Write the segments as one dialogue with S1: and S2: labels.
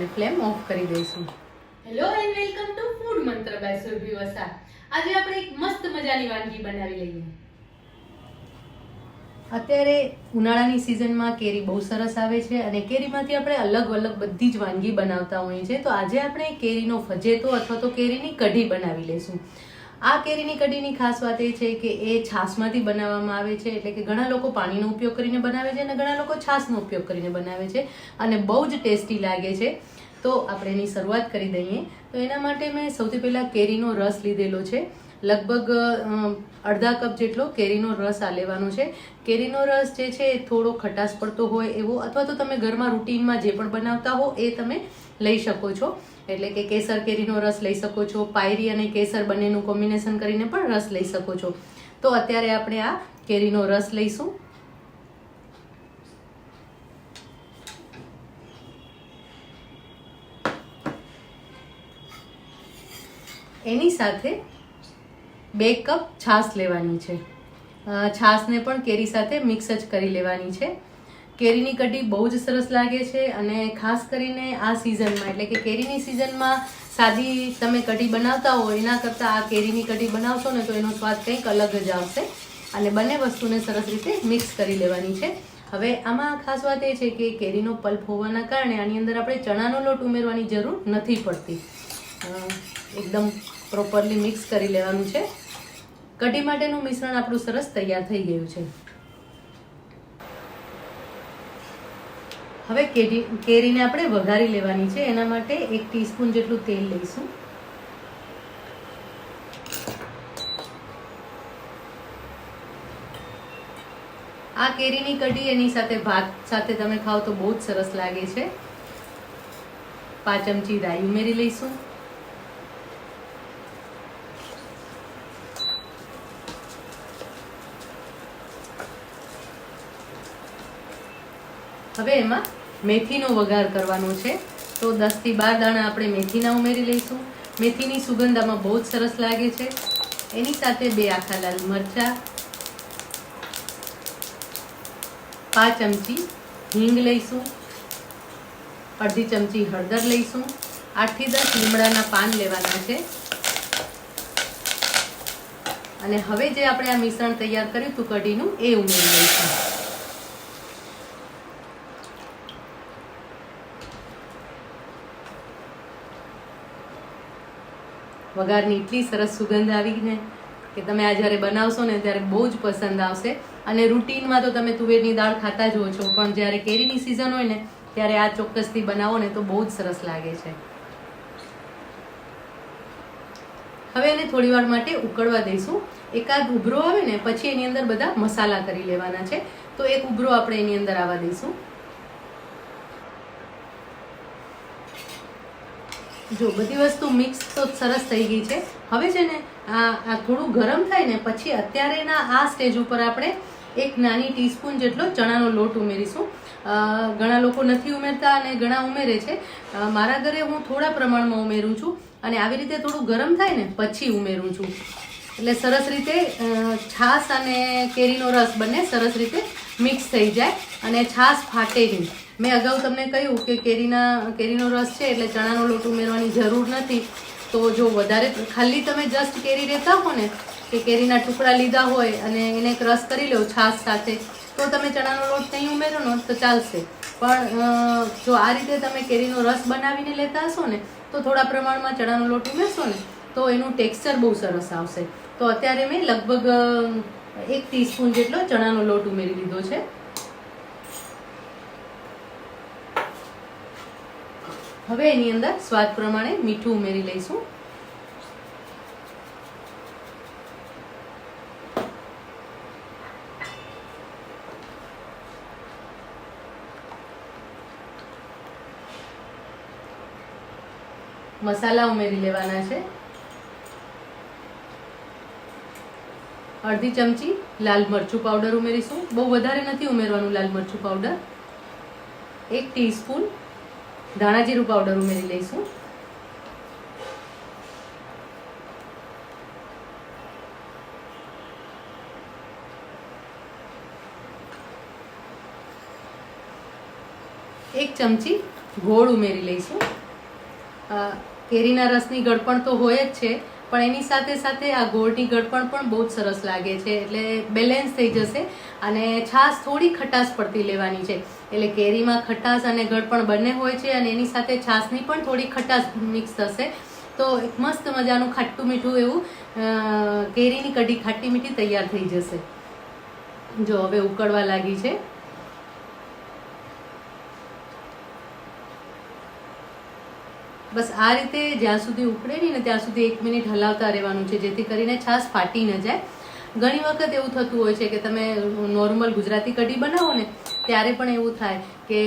S1: અને flame off કરી દઈશું.
S2: Hello and welcome to food Mantra by Surbhi Vasa આજે આપણે એક મસ્ત મજાની વાનગી બનાવી લઈએ.
S1: અત્યારે ઉનાળાની સિઝનમાં કેરી બહુ સરસ આવે છે અને કેરીમાંથી આપણે અલગ અલગ બધી જ વાનગી બનાવતા હોઈએ છીએ. તો આજે આપણે કેરીનો ફજેતો અથવા તો કેરીની કઢી બનાવી લઈશું. આ કેરીની કઢીની ખાસ વાત એ છે કે એ છાશમાંથી બનાવવામાં આવે છે, એટલે કે ઘણા લોકો પાણીનો ઉપયોગ કરીને બનાવે છે અને ઘણા લોકો છાશનો ઉપયોગ કરીને બનાવે છે અને બહુ જ ટેસ્ટી લાગે છે. તો આપણે એની શરૂઆત કરી દઈએ. તો એના માટે મેં સૌથી પહેલાં કેરીનો રસ લીધેલો છે. લગભગ અડધા કપ જેટલો કેરીનો રસ આ લેવાનો છે. કેરીનો રસ જે છે એ થોડો ખટાશ પડતો હોય એવો અથવા તો તમે ઘરમાં રૂટીનમાં જે પણ બનાવતા હો એ તમે લઈ શકો છો. એટલે કે કેસર કેરીનો રસ લઈ શકો છો, પાયરી અને કેસર બંનેનું કોમ્બિનેશન કરીને પણ રસ લઈ શકો છો. તો અત્યારે આપણે આ કેરીનો રસ લઈશું. એની સાથે બે કપ છાશ લેવાની છે. છાશને પણ કેરી સાથે મિક્સ જ કરી લેવાની છે. કેરીની કઢી બહુ જ સરસ લાગે છે અને ખાસ કરીને આ સિઝનમાં એટલે કે કેરીની સિઝનમાં સાદી તમે કઢી બનાવતા હો, એના કરતાં આ કેરીની કઢી બનાવશો ને તો એનો સ્વાદ કંઈક અલગ જ આવશે. અને બંને વસ્તુને સરસ રીતે મિક્સ કરી લેવાની છે. હવે આમાં ખાસ વાત એ છે કે કેરીનો પલ્પ હોવાના કારણે આની અંદર આપણે ચણાનો લોટ ઉમેરવાની જરૂર નથી પડતી. એકદમ પ્રોપરલી મિક્સ કરી લેવાનું છે. કઢી માટેનું મિશ્રણ આપણું સરસ તૈયાર થઈ ગયું છે. હવે કેરી, કેરીને આપણે વઘારી લેવાની છે. એના માટે એક ટીસ્પૂન જેટલું તેલ લઈશું. આ કેરીની કઢી એની સાથે ભાત સાથે તમે ખાઓ તો બહુ જ સરસ લાગે છે. પાંચ ચમચી રાઈ ઉમેરી લઈશું. હવે એમાં મેથીનો વઘાર કરવાનો છે. તો દસથી બાર દાણા આપણે મેથીના ઉમેરી લઈશું. મેથીની સુગંધ આમાં બહુ જ સરસ લાગે છે. એની સાથે બે આખા લાલ મરચા, પાંચ ચમચી હિંગ લઈશું, અડધી ચમચી હળદર લઈશું આઠથી દસ લીમડાના પાન લેવાના છે. અને હવે જે આપણે આ મિશ્રણ તૈયાર કર્યું હતું કઢીનું એ ઉમેરી લઈશું. વઘારની એટલી સરસ સુગંધ આવીને કે તમે આ જ્યારે બનાવશો ને ત્યારે બહુ જ પસંદ આવશે. અને રૂટીનમાં તો તમે તુવેરની દાળ ખાતા જ હો છો, પણ જ્યારે કેરીની સિઝન હોય ને, ત્યારે આ ચોક્કસથી બનાવો ને તો બહુ જ સરસ લાગે છે. હવે એને થોડી વાર માટે ઉકળવા દઈશું. એકાદ ઉભરો આવે ને, પછી એની અંદર બધા મસાલા કરી લેવાના છે. તો એક ઉભરો આપણે એની અંદર આવવા દઈશું. જો, બધી વસ્તુ મિક્સ તો સરસ થઈ ગઈ છે. હવે છે ને, આ આ થોડું ગરમ થાય ને, પછી અત્યારેના આ સ્ટેજ ઉપર આપણે એક નાની ટીસ્પૂન જેટલો ચણાનો લોટ ઉમેરીશું. ઘણા લોકો નથી ઉમેરતા અને ઘણા ઉમેરે છે. મારા ઘરે હું થોડા પ્રમાણમાં ઉમેરું છું અને આવી રીતે થોડું ગરમ થાય ને, પછી ઉમેરું છું. એટલે સરસ રીતે છાશ અને કેરીનો રસ બંને સરસ રીતે મિક્સ થઈ જાય અને છાશ ફાટે નહીં. મેં અગાઉ તમને કહ્યું કે કેરીના, કેરીનો રસ છે એટલે ચણાનો લોટ ઉમેરવાની જરૂર નથી. તો જો વધારે, ખાલી તમે જસ્ટ કેરી લેતા હો ને, કે કેરીના ટુકડા લીધા હોય અને એને એક રસ કરી લો છાશ સાથે, તો તમે ચણાનો લોટ નહીં ઉમેરો ને, તો ચાલશે. પણ જો આ રીતે તમે કેરીનો રસ બનાવીને લેતા હશો ને, તો થોડા પ્રમાણમાં ચણાનો લોટ ઉમેરશો ને, તો એનું ટેક્સચર બહુ સરસ આવશે. તો અત્યારે મેં લગભગ એક ટીસ્પૂન જેટલો ચણાનો લોટ ઉમેરી લીધો છે. હવે એની અંદર સ્વાદ પ્રમાણે મીઠું ઉમેરી લઈશું. મસાલા ઉમેરી લેવાના છે. અડધી ચમચી લાલ મરચું પાવડર ઉમેરીશું. બહુ વધારે નથી ઉમેરવાનું લાલ મરચું પાવડર એક ટીસ્પૂન ધાણા જીરું પાવડર ઉમેરી લઈશું. એક ચમચી ગોળ ઉમેરી લઈશું. કેરીના રસની ગળપણ તો હોય જ છે પણ એની સાથે સાથે આ ગોળની ગળપણ પણ બહુ જ સરસ લાગે છે, એટલે બેલેન્સ થઈ જશે અને છાશ થોડી ખટાશ પડતી લેવાની છે. એટલે કેરીમાં ખટાશ અને ગળપણ બંને હોય છે અને એની સાથે છાશની પણ થોડી ખટાશ મિક્સ થશે. તો મસ્ત મજાનું ખાટું મીઠું એવું કેરીની કઢી ખાટી મીઠી તૈયાર થઈ જશે. જો હવે ઉકળવા લાગી છે. બસ આ રીતે જ્યાં સુધી ઉકળે નહીં ને ત્યાં સુધી એક મિનિટ હલાવતા રહેવાનું છે, જેથી કરીને છાશ ફાટી ન જાય. ઘણી વખત એવું થતું હોય છે કે તમે નોર્મલ ગુજરાતી કઢી બનાવો ને, ત્યારે પણ એવું થાય કે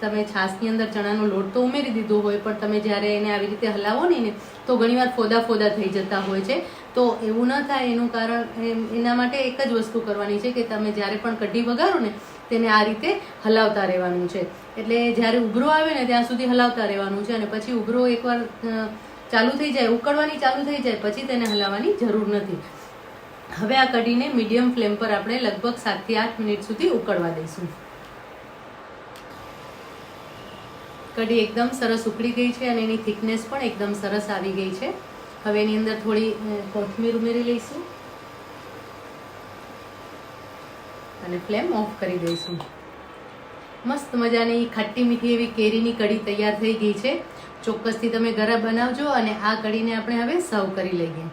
S1: તમે છાશની અંદર ચણાનો લોટ તો ઉમેરી દીધો હોય, પણ તમે જ્યારે એને આવી રીતે હલાવો નહીં ને, તો ઘણીવાર ફોદા ફોદા થઈ જતા હોય છે. તો એવું ન થાય, એનું કારણ એના માટે એક જ વસ્તુ કરવાની છે કે તમે જ્યારે પણ કઢી વગાડો ને, તેને આ રીતે હલાવતા રહેવાનું છે. એટલે જ્યારે ઉભરો આવે ને, ત્યાં સુધી હલાવતા રહેવાનું છે અને પછી ઉભરો એકવાર ચાલુ થઈ જાય, ઉકળવાની ચાલુ થઈ જાય, પછી તેને હલાવવાની જરૂર નથી. હવે આ કઢીને મીડિયમ ફ્લેમ પર આપણે લગભગ સાતથી આઠ મિનિટ સુધી ઉકળવા દઈશું. કઢી એકદમ સરસ ઉકળી ગઈ છે અને એની થિકનેસ પણ એકદમ સરસ આવી ગઈ છે. હવે એની અંદર થોડી કોથમીર ઉમેરી લઈશું. અને ફ્લેમ ઓફ કરી દઈશું. મસ્ત મજાની ખાટી મીઠી એવી કેરીની કઢી તૈયાર થઈ ગઈ છે. ચોક્કસથી તમે ઘરે બનાવજો અને આ કઢીને આપણે હવે સર્વ કરી લઈએ.